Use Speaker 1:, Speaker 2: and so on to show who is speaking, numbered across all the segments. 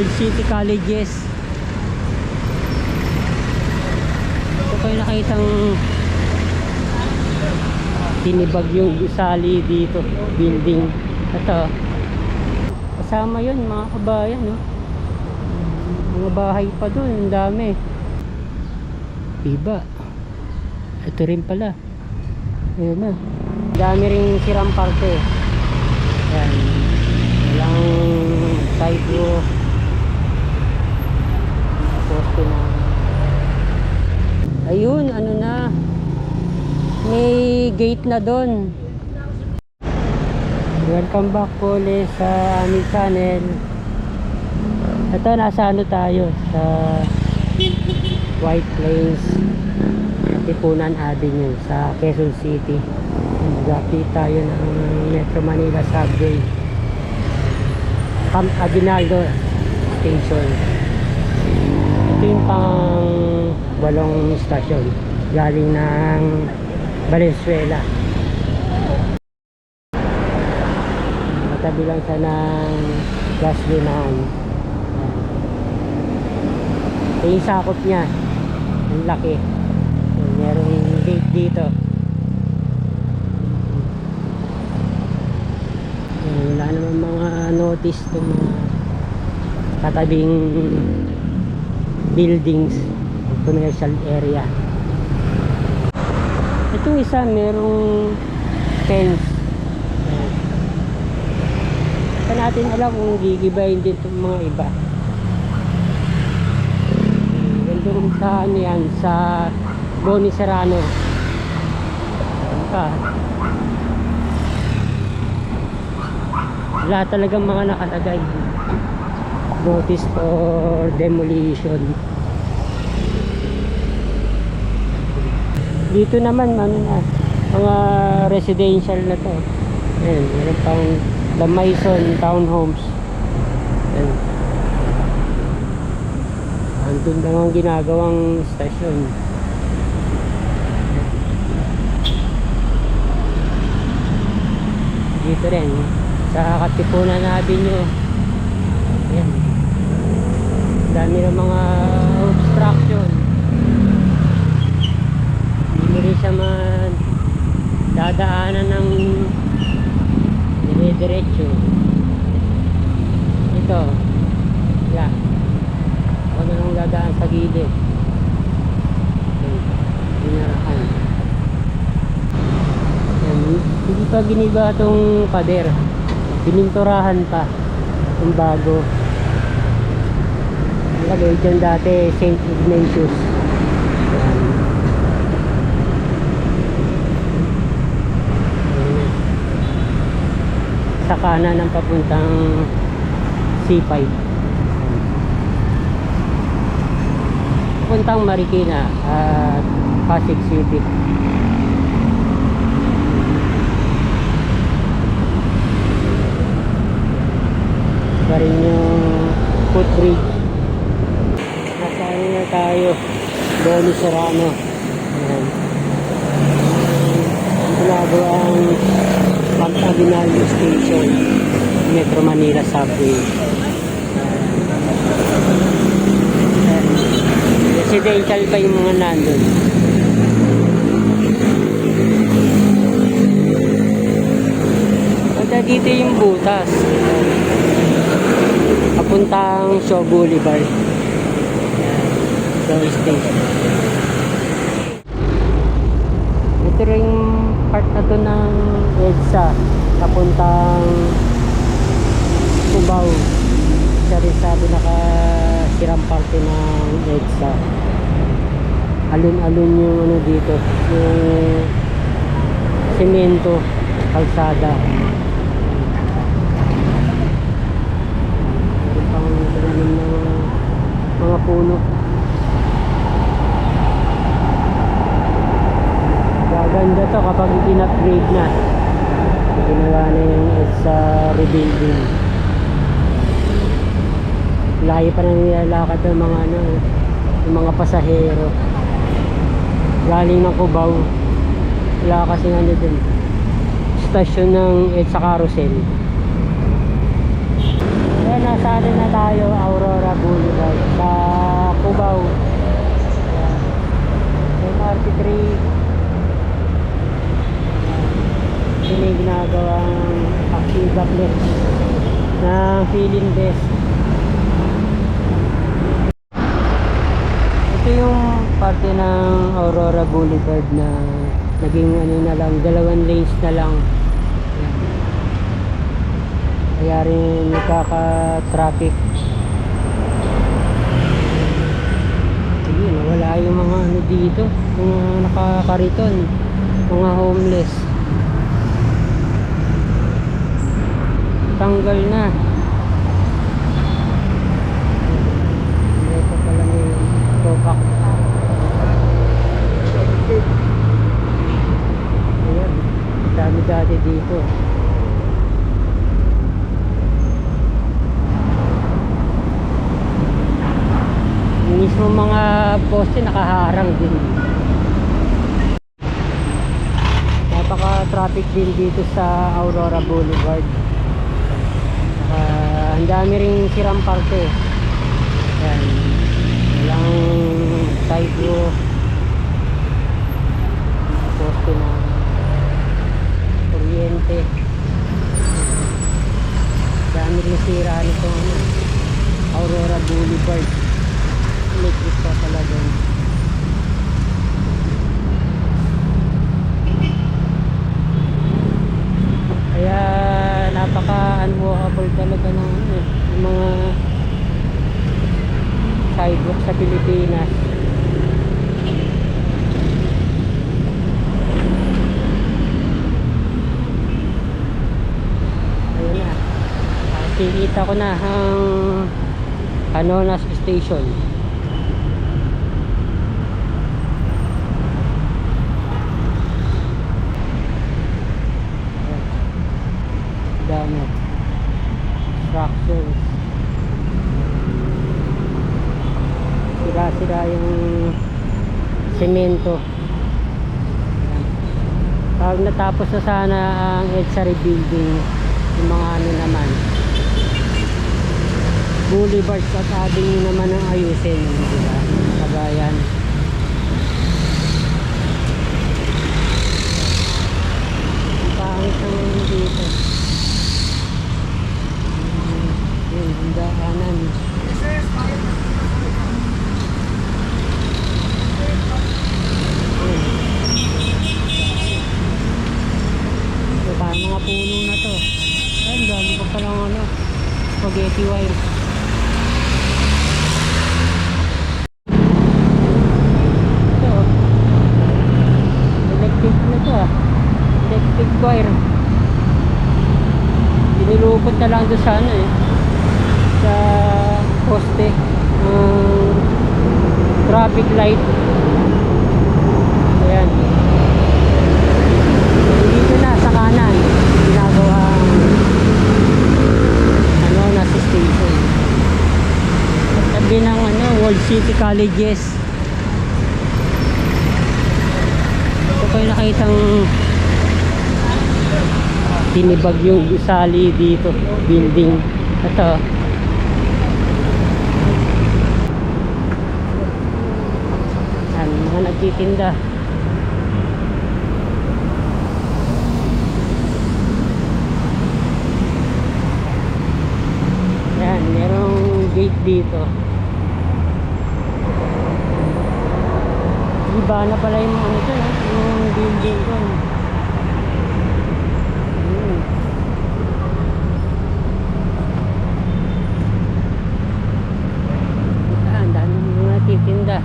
Speaker 1: Old City Colleges. Ito kayo nakitang tinibag yung gusali dito, building. Ito. Kasama yun mga kabayan, no? Mga bahay pa doon, ang dami. Iba. Ito rin pala. Ayan na. Dami rin sirang parte. Ayan. Walang sidewalk. Poste na. Ayun, ano na. May gate na doon. Welcome back po ulit sa aming channel. Ito, nasa ano tayo? Sa White Plains Tipunan Avenue sa Quezon City. Gapit tayo ng Metro Manila Subway. Camp Aguinaldo Station. Ito yung pang walong stasyon. Galing ng Valenzuela. Matabi lang sa ng gasolinahan. Ito yung sakop niya. Ang laki. Merong gate dito. Ayan, Wala naman mga notice itong mga katabing buildings commercial area. Itong isa merong fence. Hindi natin alam kung gigibayin din itong mga iba. Ganda rin sa ano yan, sa Boni Serrano. Ayan pa. Wala talagang mga nakalagay. Notice for demolition. Dito naman, ano na, mga residential na to. Ayan, meron pang The Maison Townhomes. Ayan. Andun lang ang ginagawang stasyon. Dito rin, sa Katipunan Avenue. Ayan. Dami ng mga obstruction. Hindi siya man dadaanan ng dire-diretso. Ito. Yeah. Huwag na nang dadaan sa gilid. Okay. Dinarahan. Hindi pa giniba itong pader. Pininturahan pa. Yung bago. Lagay dyan dati St. Ignatius. Yan. Ayan. Sa kanan ng papuntang C5. Papuntang Marikina at Pasig City. pa rin yung footbridge nasa na tayo Boni Serrano Ayan. ang ginagawa ang Camp Aguinaldo Station Metro Manila Subway residential pa yung mga nandun Punta dito yung butas papuntang Shaw Boulevard. Shaw Station. Ito rin part na to ng EDSA papuntang Cubao. Siya rin sabi nakasirang parte ng EDSA. Alun-alun yung ano dito, yung semento, kalsada. Meron pang tinanim ng mga, mga puno. Gaganda to kapag in-upgrade na. Ginawa na yung sa rebuilding. Layo pa nilalakad ng mga ano, yung mga pasahero. Galing ng Cubao. Wala kasi ano dun. Stasyon ng EDSA Carousel. Ayan, nasa na tayo, Auron Aurora Boulevard na naging ano na lang, dalawang lanes na lang. Ayan. Kaya rin nagkaka-traffic. Sige, nawala yung mga ano dito, mga nakakariton, mga homeless. Tanggal na. Ito pala may topak. Ayan, dami dati dito. Yung mismo mga poste nakaharang din. Napaka-traffic din dito sa Aurora Boulevard. Saka ang dami ring sirang parte. Yan. Walang sidewalk. Poste na kuryente. Dami rin sira nito ano, Aurora Boulevard. Electric pa pala doon. Kaya napaka unwalkable talaga ng ano, eh, yung mga sidewalk sa Pilipinas. Ayun na. Ah, Nakikita ko na ang Canonas Station. dami structures sira-sira yung semento pag natapos na sana ang EDSA rebuilding yung mga ano naman boulevards at avenue naman ang ayusin diba? kabayan ang pangit naman dito yun, yung daanan. Ito pa, mga puno na to. Ay, ang dami pa palang ano, spaghetti wire. Ito, oh. electric na to ah. Electric wire. Doon sa ano eh. Sa poste ng traffic light. Ayan. Dito na sa kanan. Ginagawa ano nasa station. At tabi ng ano World City Colleges. Ito ko yung nakitang tinibag yung gusali dito building. Ito. Yan mga nagtitinda. Yan merong gate dito. Iba na pala yung ano to eh, yung building ko Hmm. Ah, ang dami mga titinda.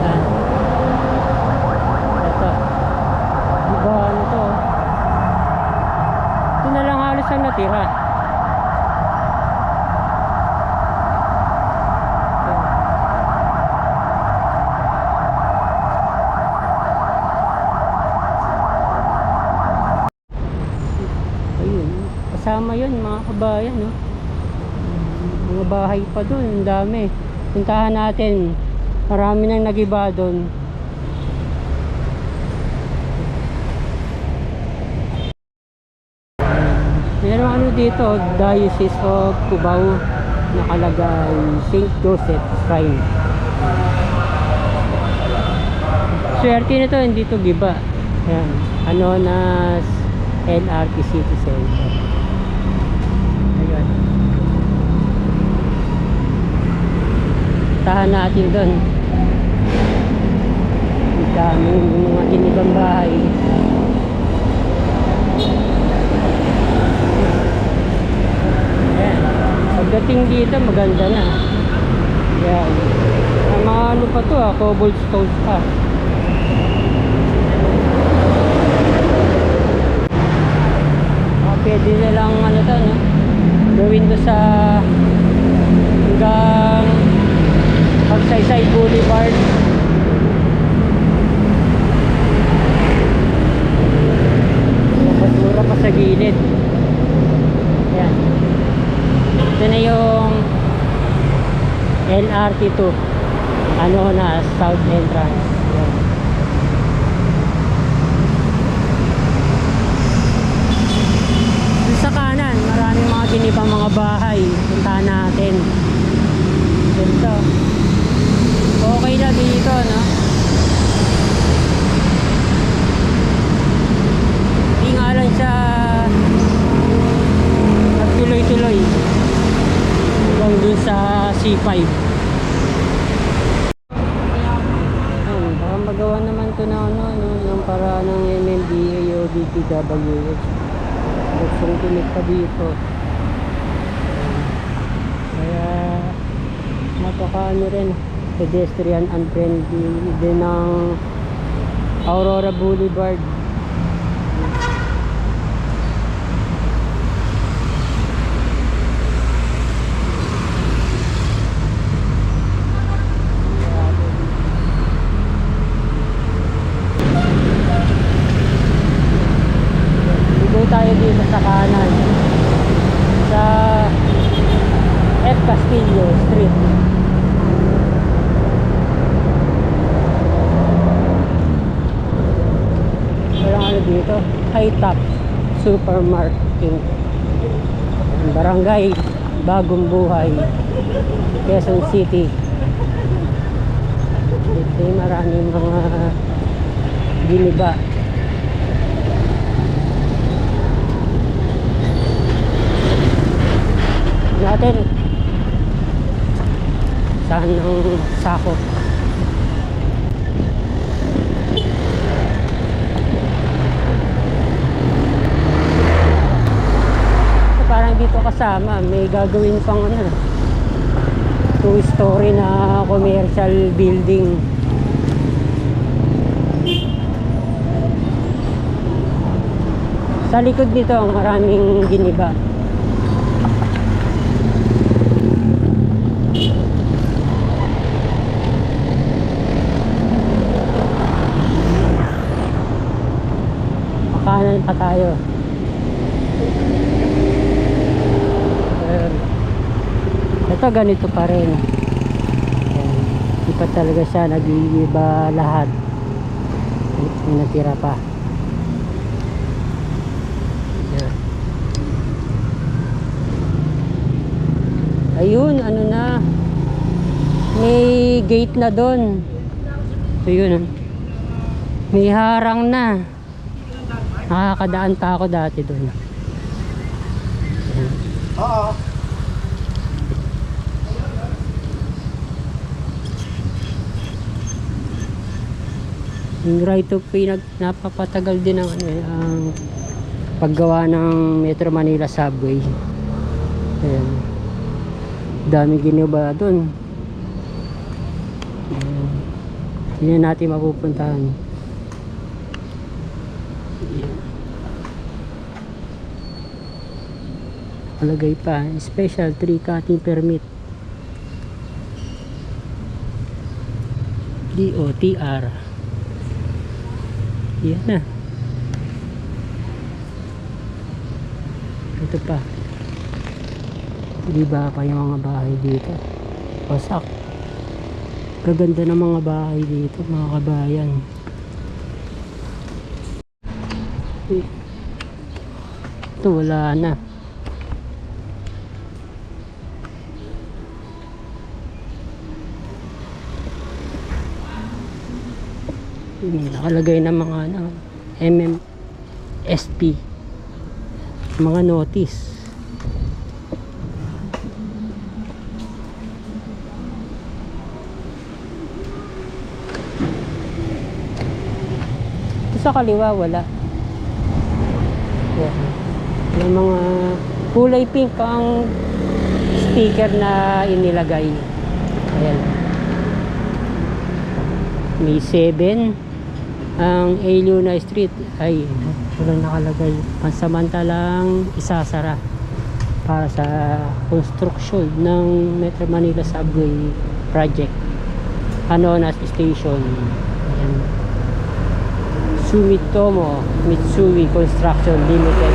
Speaker 1: Yan. Ito. Iba ano to? Ito na lang halos ang natira. Ayun, kasama yun mga kabayan, no? Mga bahay pa doon, ang dami. Puntahan natin, marami nang nagiba doon. Meron ano dito, Diocese of Cubao, nakalagay St. Joseph Shrine. swerte nito, hindi to giba. Ayan. Anonas LRT City Center. Ayan. Tahan natin doon. Ang daming mga inibang bahay. Pagdating dito, maganda na. Yan. Ang mga ano pa to ah, cobblestones pa. Ah, pwede na lang ano to, no? Gawin to sa hanggang Pagsaysay Boulevard. Mga basura pa sa gilid. Yan. Ito na yung LRT2 ano na south entrance Yan. Dun sa kanan maraming mga ginibang mga bahay puntahan natin ganito okay na dito no? Hindi nga siya nagtuloy-tuloy hanggang dun sa C5 Ayun, baka magawa naman to na ano, ano yung para ng MMDA o DPWH gusto tinik pa dito. Kaya napaka ano rin pedestrian unfriendly din ng Aurora Boulevard Ligo tayo dito sa kanan. Sa F. Castillo Street. Walang ano dito. High top supermarket. Barangay Bagong Buhay. Quezon City. Dito maraming mga giniba. natin saan ang sako So, dito kasama may gagawin pang ano two story na commercial building sa likod nito ang maraming giniba Makanan pa tayo. Ito ganito pa rin. Ayan. Di pa talaga siya nag-iiba lahat. May natira pa. Ayun, ano na. May gate na doon. So yun. May harang na. Nakakadaan pa ako dati doon.
Speaker 2: Oo.
Speaker 1: Yung right of way napapatagal din ang, ano, eh, ang paggawa ng Metro Manila Subway. Ayan. Dami ginawa doon. Hindi na natin mapupuntahan. Ayan. Malagay pa, special tree cutting permit. DOTR. Yan na. Ito pa. Di ba pa yung mga bahay dito? Wasak. Gaganda ng mga bahay dito, mga kabayan. Ito wala na. Nakalagay na mga ano, MMSP. Mga notice. Ito sa kaliwa wala. Yan. Yung mga kulay pink ang sticker na inilagay. Ayan. May 7 ang A. Luna Street ay walang nakalagay. Pansamantalang isasara para sa construction ng Metro Manila Subway Project. Anonas Station. Ayan. Sumitomo Mitsui Construction Limited.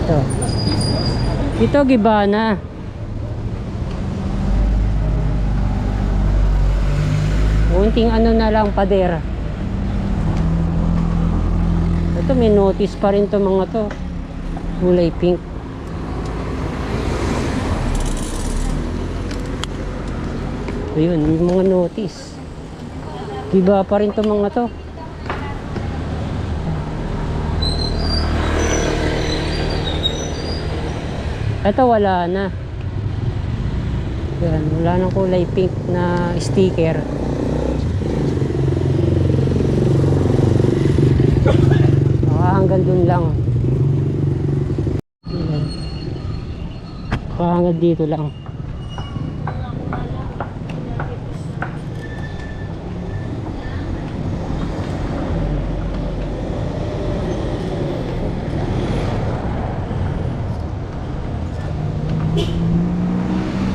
Speaker 1: Ito. Ito Gibana. Unting ano na lang pader. Ito may notice pa rin to mga to. Kulay pink. Ayun, yung mga notice. Iba pa rin to mga to. Ito wala na. Yan, wala nang kulay pink na sticker. Baka hanggang dun lang. Hanggang dito lang.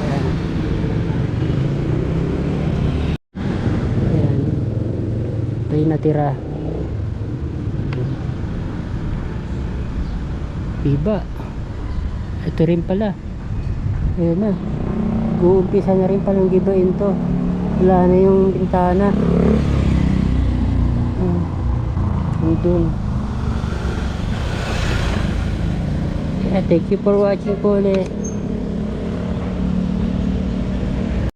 Speaker 1: Ayan. Ayan. Ito. Iba. Ito rin pala. Ayan na. Uumpisa na rin palang gibain to. Wala na yung bintana. Hmm. Yung dun. Yeah, thank you for watching po ulit.